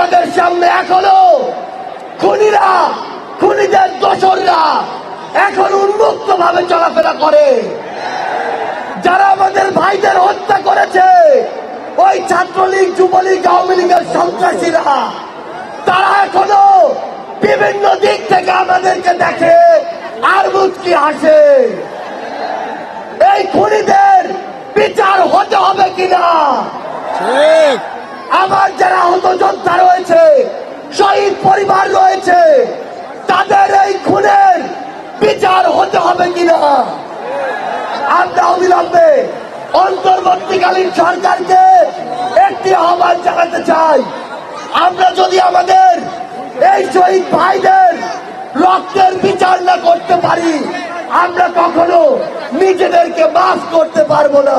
আমাদের সামনে এখনও খুনিরা, খুনিদের দোসররা এখন উন্মুক্ত ভাবে চলাফেরা করে। যারা আমাদের ভাইদের হত্যা করেছে, ওই ছাত্রলীগ, যুবলীগ, আওয়ামী লীগের সন্ত্রাসীরা, তারা এখনও বিভিন্ন দিক থেকে আমাদেরকে দেখে আর মুচকি হাসে। এই খুনিদের বিচার হতে হবে কিনা? আহত রয়েছে, শহীদ পরিবার রয়েছে, তাদের এই খুনের বিচার হতে হবে কিনা? আমরা অবিলম্বে অন্তর্বর্তীকালীন সরকারকে একটি আহ্বান জানাতে চাই। আমরা যদি আমাদের এই শহীদ ভাইদের রক্তের বিচার না করতে পারি, আমরা কখনো নিজেদেরকে মাফ করতে পারব না।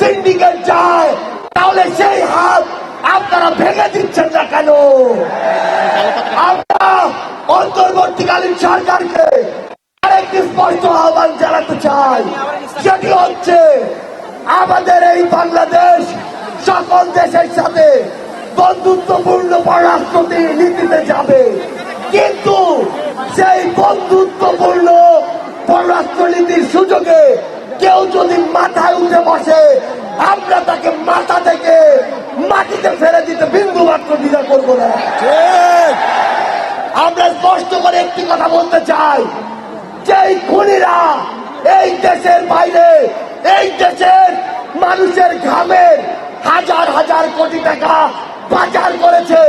সিন্ডিকেট যায়, তাহলে সেই হাত আপনারা ভেঙে দিচ্ছেন না কেন? আমরা অন্তর্বর্তীকালীন সরকারকে আরেকটি স্পষ্ট আহ্বান জানাতে চাই, সেটি হচ্ছে আমাদের এই বাংলাদেশ সকল দেশের সাথে বন্ধুত্বপূর্ণ পররাষ্ট্র নীতিতে যাবে। কিন্তু সেই বন্ধুত্বপূর্ণ পররাষ্ট্রনীতির সুযোগে কেউ যদি মাথায় উঠে বসে আমরা তাকে মাথা থেকে মাটিতে ফেলে দিতে বিন্দু মাত্র দ্বিধা করব না। আমরা স্পষ্ট করে একটি কথা বলতে চাই যেই খুনিরা এই দেশের বাইরে এই দেশের মানুষের ঘামের হাজার হাজার কোটি টাকা পাচার করেছে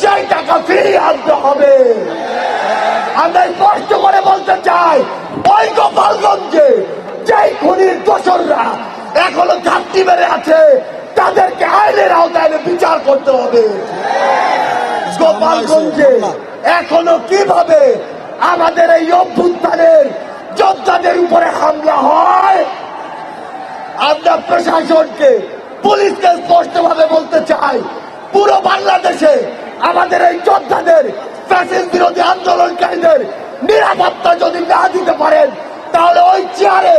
সেই টাকা ফিরিয়ে আনতে হবে। আমরা স্পষ্ট করে বলতে চাই ওই গোপালগঞ্জে যেই খুনির দোসররা এখনও ঘাটতি মেরে আছে, তাদেরকে আইনের আওতায় বিচার করতে হবে। গোপালগঞ্জে এখনও কীভাবে আমাদের এই অভ্যুত্থানের যোদ্ধাদের উপরে হামলা হয়? আমরা প্রশাসনকে, পুলিশকে স্পষ্ট ভাবে বলতে চাই, পুরো বাংলাদেশে আমাদের এই যোদ্ধাদের ফ্যাসিস বিরোধী আন্দোলনকারীদের নিরাপত্তা যদি না দিতে পারেন তাহলে ওই চেয়ারে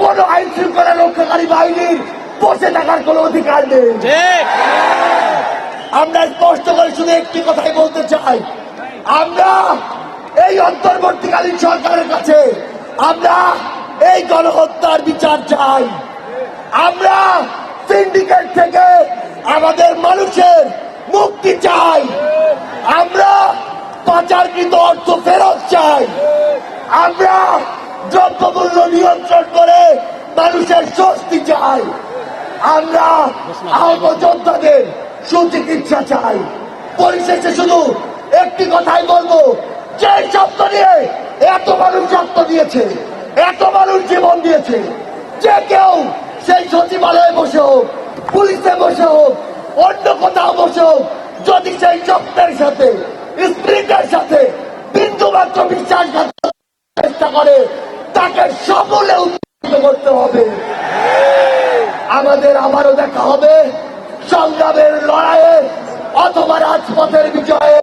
কোন আইন শৃঙ্খলা রক্ষাকারী বাহিনীর বসে থাকার কোন অধিকার নেই। আমরা স্পষ্ট করে শুধু একটি কথাই বলতে চাই। আমরা এই অন্তর্বর্তীকালীন সরকারের কাছে আমরা এই গণহত্যার বিচার চাই। আমরা সিন্ডিকেট থেকে আমাদের মানুষের মুক্তি চাই। আমরা পাচারকৃত অর্থ ফেরত চাই। আমরা মানুষের স্বস্তি চাই। আমরা আহত যোদ্ধাদের সুচিকিৎসা চাই। পরিশেষে শুধু একটি কথাই বলব, যে শব্দ নিয়ে এত মানুষ রক্ত দিয়েছে, এত মানুষ জীবন দিয়েছে, যে কেউ সেই সচিবালয়ে বসে হোক, পুলিশে বসে হোক, অন্য কোথাও বসে হোক, যদি সেই শব্দের সাথে, স্পিরিটের সাথে বিন্দু মাত্র বিশ্বাসঘাত চেষ্টা করে, তাকে উত্তেজিত করতে হবে। আমাদের আবারও দেখা হবে। সংগ্রামের লড়াইয়ে অথবা রাজপথের বিজয়ে